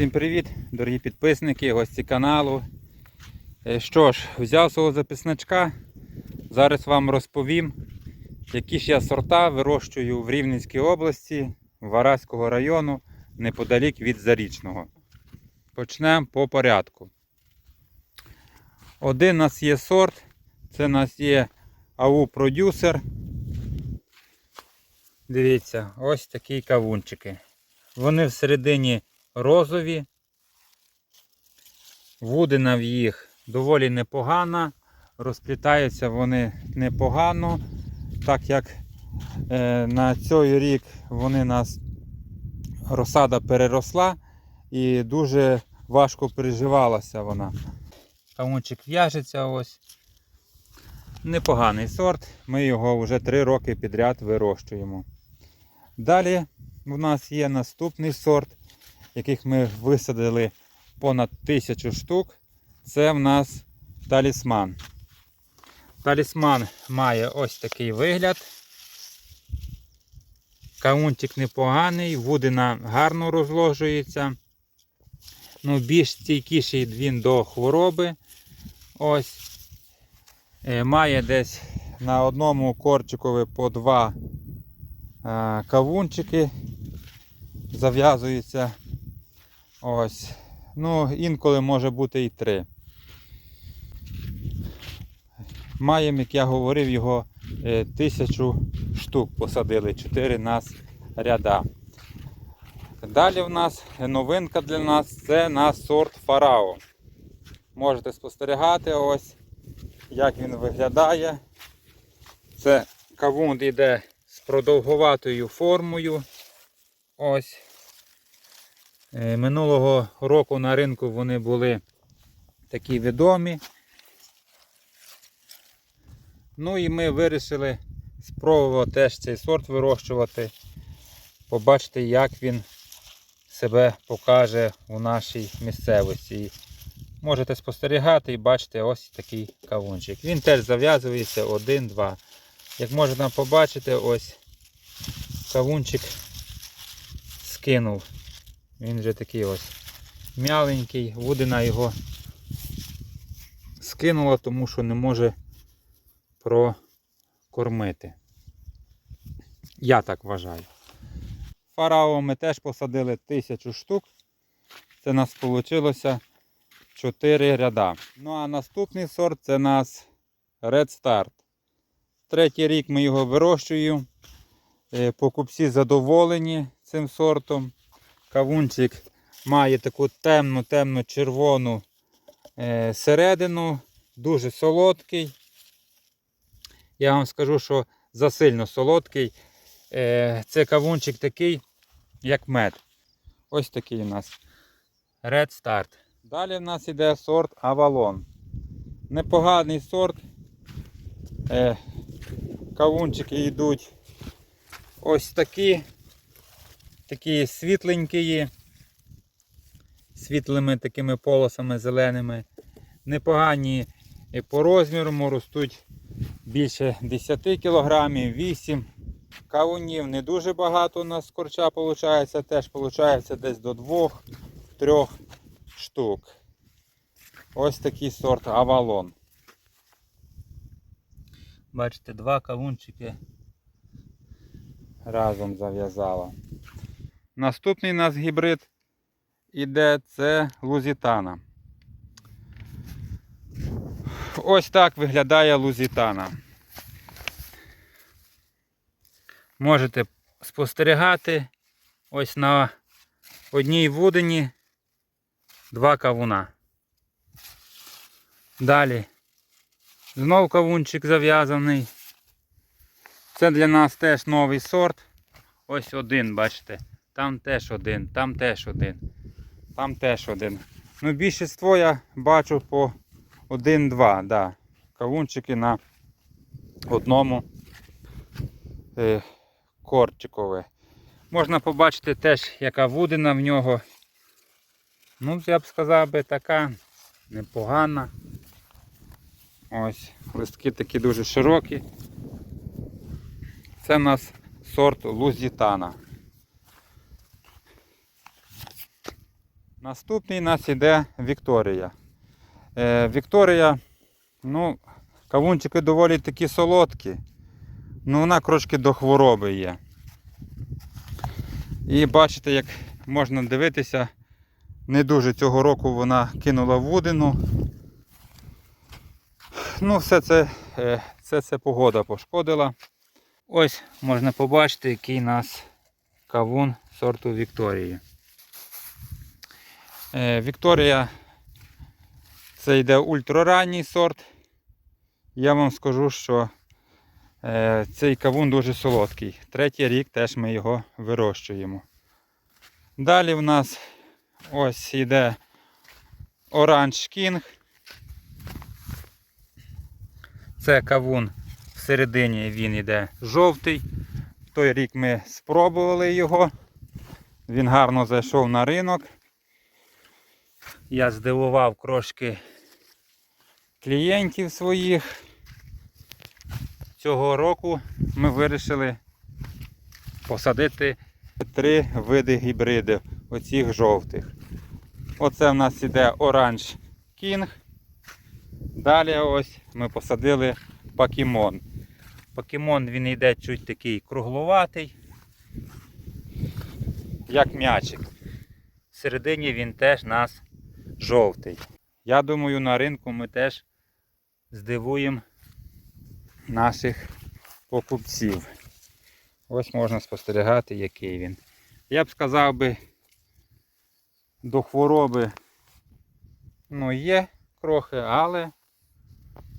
Всім привіт, дорогі підписники, гості каналу. Е, Що ж, взяв свого записничка. Зараз вам розповім, які ж я сорта вирощую в Рівненській області, Вараського району, неподалік від Зарічного. Почнемо по порядку. Один у нас є сорт, це у нас є АУ продюсер. Дивіться, ось такі кавунчики. Вони всередині розові. Вудина в їх доволі непогана. Розплітаються вони непогано, так як е, на цей рік вони нас розсада переросла і дуже важко переживалася вона. Кавунчик в'яжеться ось. Непоганий сорт. Ми його вже 3 роки підряд вирощуємо. Далі у нас є наступний сорт, яких ми висадили понад тисячу штук. Це в нас талісман. Талісман має ось такий вигляд. Каунчик непоганий, вудина гарно розложується. Ну, більш стійкіший він до хвороби. Ось. Е, Має десь на одному корчикові по два е, кавунчики. Зав'язуються. Ось. Ну, інколи може бути і три. Маємо, як я говорив, його е, тисячу штук посадили, 4 нас ряда. Далі в нас новинка для нас це на сорт Фарао. Можете спостерігати ось, як він виглядає. Це кавун йде з продовгуватою формою. Ось. Е, Минулого року на ринку вони були такі відомі. Ну і ми вирішили спробувати теж цей сорт вирощувати, побачити, як він себе покаже у нашій місцевості. Можете спостерігати і бачити ось такий кавунчик. Він теж зав'язується один-два. Як можна побачити, ось кавунчик скинув. Він вже такий ось м'яленький, вудина його скинула, тому що не може прокормити. Я так вважаю. Фарао ми теж посадили тисячу штук. Це нас вийшло 4 ряда. Ну а наступний сорт це нас Red Start. Третій рік ми його вирощуємо. Е, Покупці задоволені цим сортом. Кавунчик має таку темну-темно червону е, середину, дуже солодкий. Я вам скажу, що засильно солодкий. Е, Це кавунчик такий, як мед. Ось такий у нас Red Start. Далі в нас йде сорт Avalon. Непоганий сорт. Е, Кавунчики йдуть ось такі. Такі світленькі, світлими такими полосами зеленими. Непогані і по розміру ростуть більше 10 кг, 8 кавунів. Не дуже багато у нас з корча виходить, теж виходить десь до 2-3 штук. Ось такий сорт Авалон. Бачите, два кавунчики разом зав'язала. Наступний у нас гібрид іде це лузітана. Ось так виглядає лузітана. Можете спостерігати ось на одній вудині два кавуна. Далі знов кавунчик зав'язаний. Це для нас теж новий сорт. Ось один, бачите. Там теж один, там теж один, там теж один. Ну, більшість я бачу по один-два. Да. Кавунчики на одному е, корчикове. Можна побачити теж, яка вудина в нього. Ну, я б сказав би така непогана. Ось, листки такі дуже широкі. Це у нас сорт лузітана. Наступний у нас іде Вікторія. Е, Вікторія, ну, кавунчики доволі такі солодкі. Ну, вона трошки до хвороби є. І бачите, як можна дивитися, не дуже цього року вона кинула вудину. Ну, все це, е, все це погода пошкодила. Ось можна побачити, який у нас кавун сорту Вікторії. Е, Вікторія це йде ультраранній сорт. Я вам скажу, що е, цей кавун дуже солодкий. Третій рік теж ми його вирощуємо. Далі в нас ось йде Оранж Кінг. Це кавун всередині він йде жовтий. В той рік ми спробували його. Він гарно зайшов на ринок. Я здивував трошки клієнтів своїх. Цього року ми вирішили посадити три види гібридів оцих жовтих. Оце в нас іде Оранж Кінг. Далі ось ми посадили Покемон. Покемон він йде чуть такий кругловатий, як м'ячик. Всередині він теж нас жовтий. Я думаю, на ринку ми теж здивуємо наших покупців. Ось можна спостерігати, який він. Я б сказав би, до хвороби ну, є трохи, але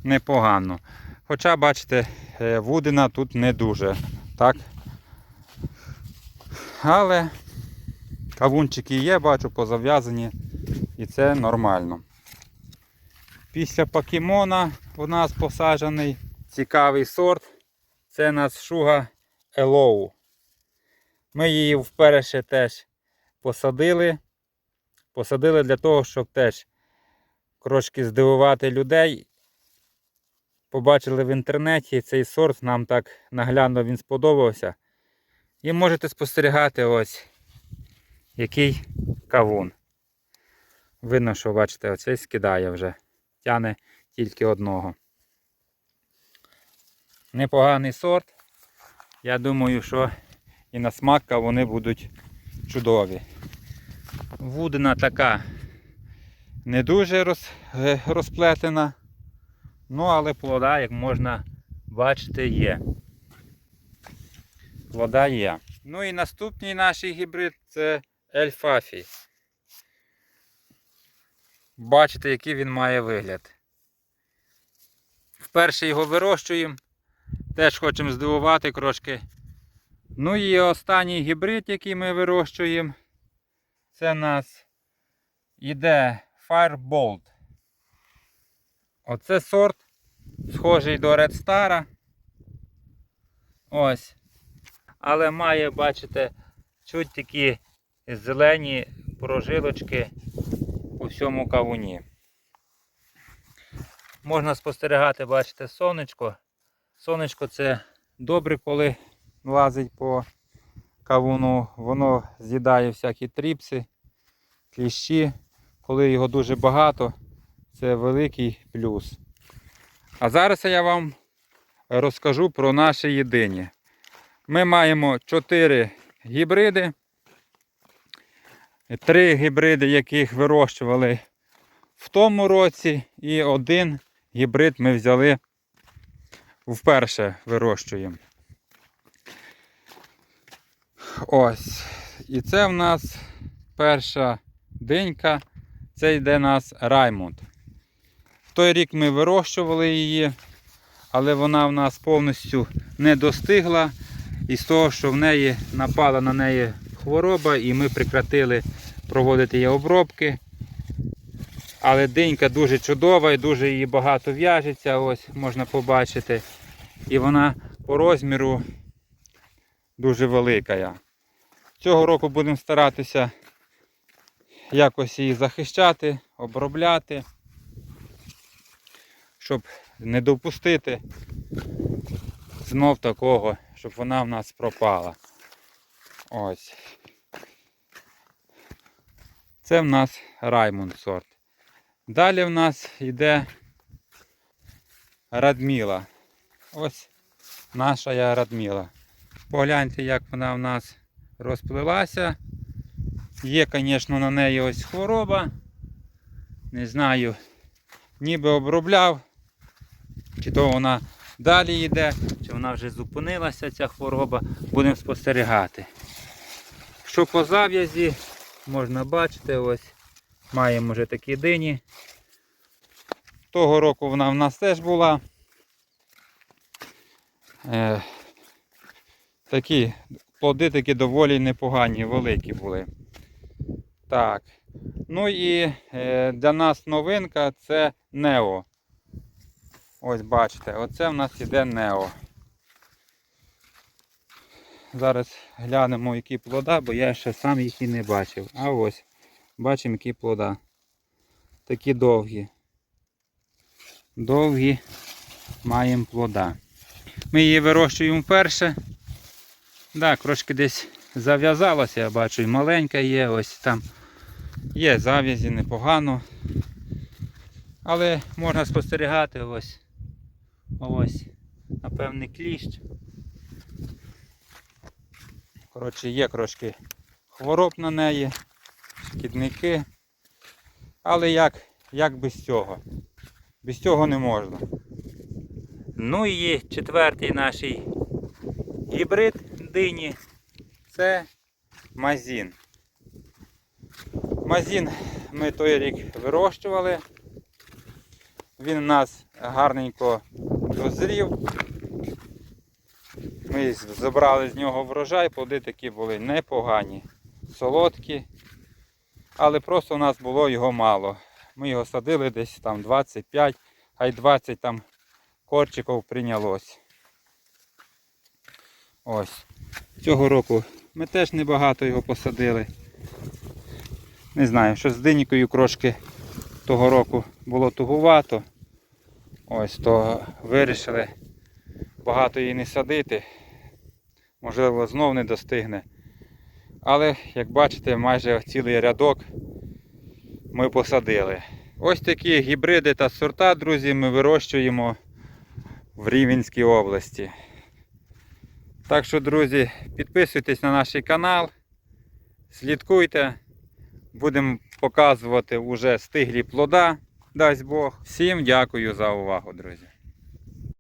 непогано. Хоча, бачите, е, вудина тут не дуже. Так? Але кавунчики є, бачу, позав'язані і це нормально. Після покемона у нас посаджений цікавий сорт. Це нас шуга Елоу. Ми її вперше теж посадили. Посадили для того, щоб теж трошки здивувати людей. Побачили в інтернеті цей сорт, нам так наглядно він сподобався. І можете спостерігати ось який кавун. Видно, що бачите, оцей скидає вже. Тяне тільки одного. Непоганий сорт. Я думаю, що і на смак вони будуть чудові. Вудина така не дуже роз, е, розплетена. Ну, але плода, як можна бачити, є. Плода є. Ну і наступний наш гібрид це Ельфафій. Бачите, який він має вигляд. Вперше його вирощуємо. Теж хочемо здивувати трошки. Ну і останній гібрид, який ми вирощуємо, це у нас іде Firebolt. Оце сорт, схожий до Red Star. Ось. Але має, бачите, чуть такі зелені прожилочки всьому кавуні. Можна спостерігати, бачите, сонечко. Сонечко це добре, коли лазить по кавуну. Воно з'їдає всякі тріпси, кліщі. Коли його дуже багато, це великий плюс. А зараз я вам розкажу про наші єдині. Ми маємо 4 гібриди. Три гібриди, яких вирощували в тому році, і один гібрид ми взяли вперше вирощуємо. Ось. І це в нас перша динька. Це йде нас Раймонд. В той рік ми вирощували її, але вона в нас повністю не достигла. І з того, що в неї напала на неї хвороба, і ми прекратили проводити її обробки. Але динька дуже чудова і дуже її багато в'яжеться, ось можна побачити. І вона по розміру дуже велика. Цього року будемо старатися якось її захищати, обробляти, щоб не допустити знов такого, щоб вона в нас пропала. Ось. Це в нас Раймонд сорт. Далі в нас йде Радміла. Ось наша я Радміла. Погляньте, як вона в нас розплилася. Є, звісно, на неї ось хвороба. Не знаю, ніби обробляв, чи то вона далі йде, чи вона вже зупинилася, ця хвороба. Будемо спостерігати. Що по зав'язі, можна бачити, ось маємо вже такі дині. Того року вона в нас теж була. Е, такі плоди такі доволі непогані, великі були. Так. Ну і е, для нас новинка це Нео. Ось бачите, оце в нас іде Нео. Зараз глянемо, які плода, бо я ще сам їх і не бачив. А ось, бачимо, які плода. Такі довгі. Довгі маємо плода. Ми її вирощуємо вперше. Так, трошки десь зав'язалося, я бачу, і маленька є, ось там є зав'язі непогано. Але можна спостерігати ось. Ось, напевне, кліщ. Коротше, є трошки хвороб на неї, шкідники. Але як, як без цього? Без цього не можна. Ну і четвертий наш гібрид дині це мазін. Мазін ми той рік вирощували. Він у нас гарненько дозрів. Ми забрали з нього врожай, плоди такі були непогані, солодкі. Але просто у нас було його мало. Ми його садили десь там 25, хай 20 там корчиків прийнялось. Ось. Цього року ми теж небагато його посадили. Не знаю, що з динікою трошки того року було тугувато. Ось, то вирішили багато її не садити. Можливо, знов не достигне. Але, як бачите, майже цілий рядок ми посадили. Ось такі гібриди та сорта, друзі, ми вирощуємо в Рівенській області. Так що, друзі, підписуйтесь на наш канал, слідкуйте, будемо показувати вже стиглі плода, дасть Бог. Всім дякую за увагу, друзі.